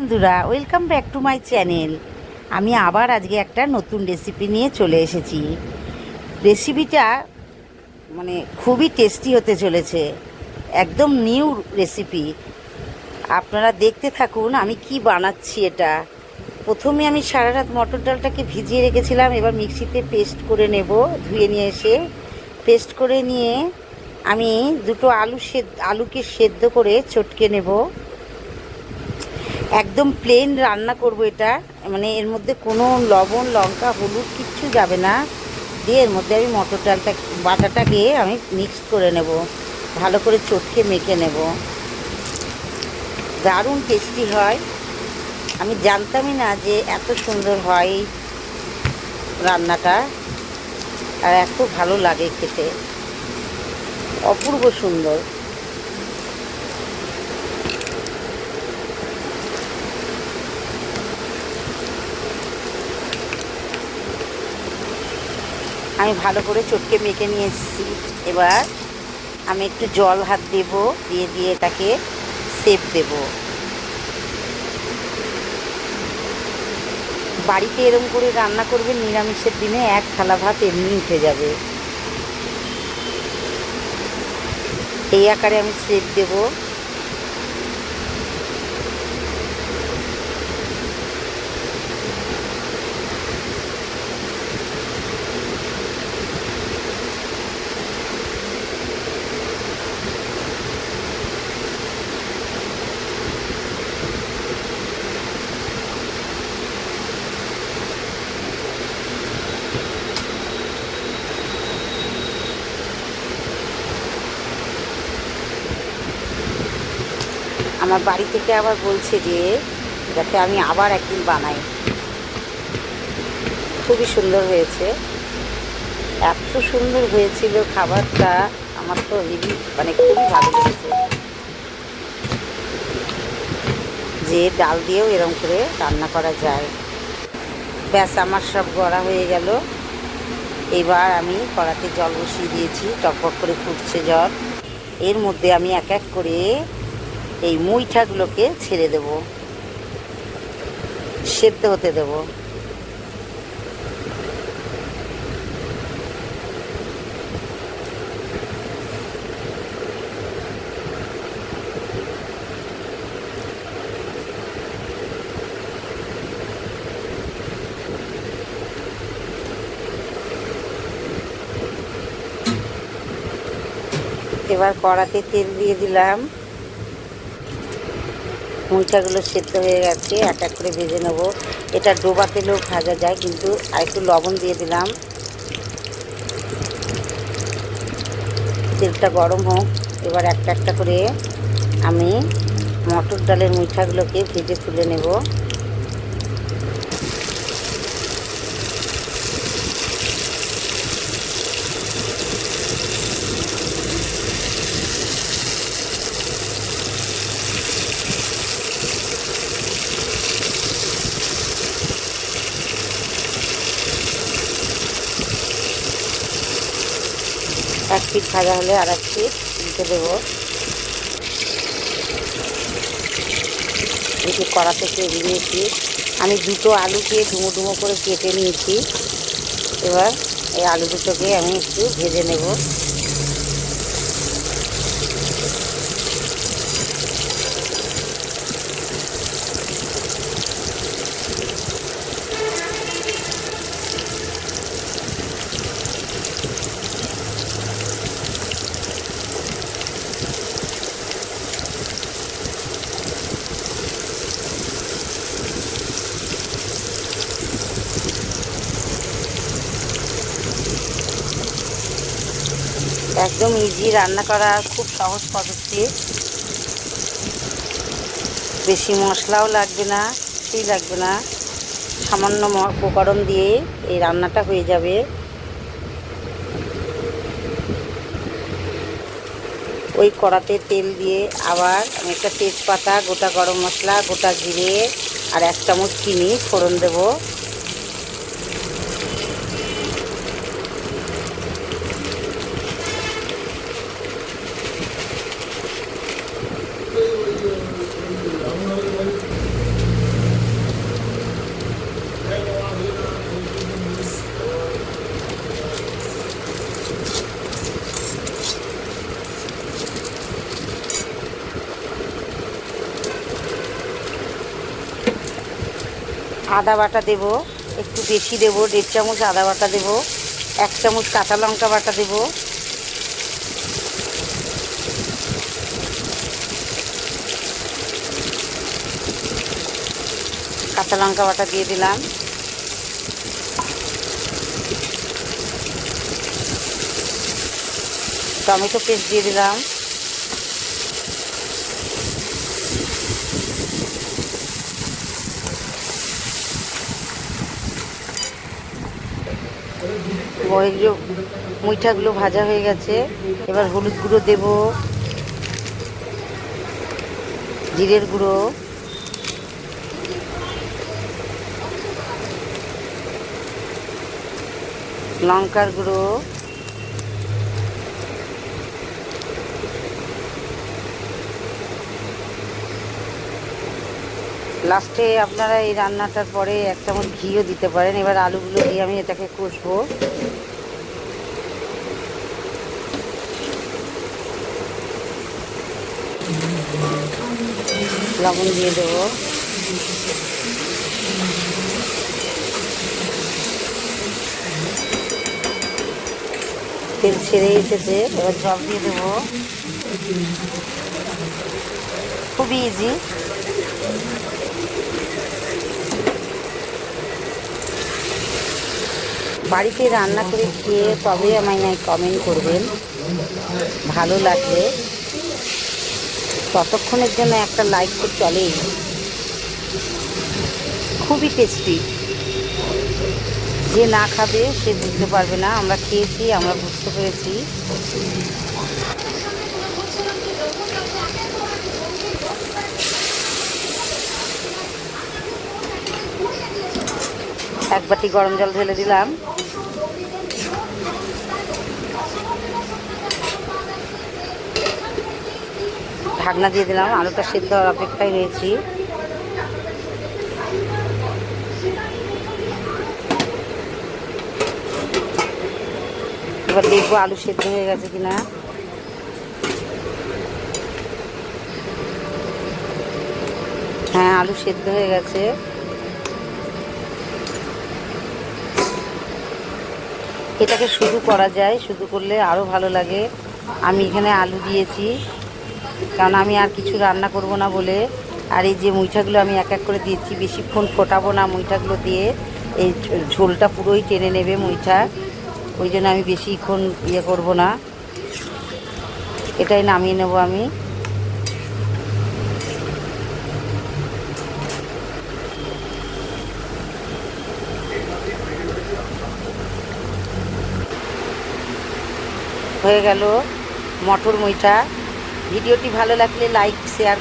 বন্ধুরা welcome back to my channel আমি আবার আজকে একটা নতুন রেসিপি নিয়ে চলে এসেছি। রেসিপিটা মানে খুবই টেস্টি হতে চলেছে। একদম নিউ রেসিপি আপনারা দেখতে থাকুন, আমি কি বানাচ্ছি এটা। প্রথমে আমি সারা রাত মটর ডালটাকে ভিজিয়ে রেখেছিলাম, এবার মিক্সিতে পেস্ট করে নেব, ধুয়ে নিয়ে এসে পেস্ট করে নিয়ে আমি দুটো আলু সেদ্ধ, আলুকে সেদ্ধ করে চটকে নেব। একদম প্লেন রান্না করব এটা। মানে এর মধ্যে কোনো লবণ, লঙ্কা, হলুদ কিচ্ছু যাবে না। দিয়ে এর মধ্যে আমি মটর ডালটা, বাটাটাকে আমি মিক্সড করে নেব। ভালো করে চটকে মেখে নেব। দারুণ টেস্টি হয়। আমি জানতামই না যে এত সুন্দর হয় রান্নাটা। আর এত ভালো লাগে খেতে। অপূর্ব সুন্দর। আমি ভালো করে চটকে মেখে নিয়ে এসেছি। এবার আমি একটু জল হাত দেব, দিয়ে দিয়ে এটাকে সেপ দেব। বাড়িতে এরম করে রান্না করবেন নিরামিষের দিনে এক থালা ভাত এমনি উঠে যাবে। এই আকারে আমি সেপ দেবো। আমার বাড়ি থেকে আবার বলছে যে, যাতে আমি আবার একদিন বানাই। খুবই সুন্দর হয়েছে। এত সুন্দর হয়েছিল খাবারটা, আমার তো হেভি মানে খুবই ভালো লেগেছে। যে ডাল দিয়েও এরম করে রান্না করা যায়। ব্যাস, আমার সব গড়া হয়ে গেল। এবার আমি কড়াতে জল বসিয়ে দিয়েছি, টকবক করে ফুটছে জল। এর মধ্যে আমি এক এক করে এই মুইঠাগুলোকে ছেড়ে দেব। সেদ্ধ হতে দেব। এবার কড়াতে তেল দিয়ে দিলাম। মুইটাগুলো সেদ্ধ হয়ে গেছে, এক এক করে ভেজে নেব। এটা ডোবা তেলেও ভাজা যায়, কিন্তু আর একটু লবণ দিয়ে দিলাম। তেলটা গরম হোক, এবার একটা একটা করে আমি মটর ডালের মুইঠাগুলোকে ভেজে তুলে নেব। পিঠ ভাজা হলে আর এক দিতে দেবো। এটি কড়াতে থেকে দিয়েছি। আমি দুটো আলুকে ডুমো ডুমো করে কেটে নিয়েছি। এবার এই আলু দুটোকে আমি একটু ভেজে নেব। একদম ইজি রান্না করা, খুব সহজ পদ্ধতি। বেশি মশলাও লাগবে না, কিছুই লাগবে না। সামান্য উপকরণ দিয়ে এই রান্নাটা হয়ে যাবে। ওই কড়াতে তেল দিয়ে আবার একটা তেজপাতা, গোটা গরম মশলা, গোটা জিরে আর এক চামচ চিনি ফোড়ন দেবো। আদা বাটা দেব, একটু বেশি দেব, দেড় চামচ আদা বাটা দেব, এক চামচ কাঁচা লঙ্কা বাটা দেব। কাঁচা লঙ্কা বাটা দিয়ে দিলাম। টমেটো পেস্ট দিয়ে দিলাম। বয়েগুলো মুইঠাগুলো ভাজা হয়ে গেছে। এবার হলুদ গুঁড়ো দেব। জিরের গুঁড়ো। লঙ্কার গুঁড়ো। লাস্টে আপনারা এই রান্নাটার পরে এক চামচ ঘিও দিতে পারেন। এবার আলুগুলো দিয়ে আমি এটাকে কষবো। লবণ দিয়ে দেবো। তেল ছেড়ে এসেছে, এবার জল দিয়ে দেবো। খুবই ইজি বাড়িতে রান্না করে খেয়ে তবে আমায় নয় কমেন্ট করবেন। ভালো লাগবে। ততক্ষণের জন্য একটা লাইক তো চলেই। খুবই টেস্টি যে না খাবে সে বুঝতে পারবে না। আমরা খেয়েছি, আমরা বুঝতে পেরেছি। এক বাটি গরম জল ঢেলে দিলাম। ঢাকনা দিয়ে দিলাম, আলুটা সেদ্ধ অপেক্ষায় রয়েছি। এবার দেখব আলু সেদ্ধ হয়ে গেছে কিনা। হ্যাঁ আলু সেদ্ধ হয়ে গেছে। এটাকে শুধু করা যায়, শুধু করলে আরও ভালো লাগে। আমি এখানে আলু দিয়েছি। কারণ আমি আর কিছু রান্না করব না বলে আর এই যে মুইঠাগুলো আমি এক এক করে দিয়েছি বেশিক্ষণ ফোটাবো না মুইঠাগুলো দিয়ে। এই ঝোলটা পুরোই টেনে নেবে মুইঠা। ওই জন্য আমি বেশিক্ষণ ইয়ে করব না। এটাই নামিয়ে নেব আমি। হয়ে গেল মটর মুইঠা। ভিডিওটি ভালো লাগলে লাইক শেয়ার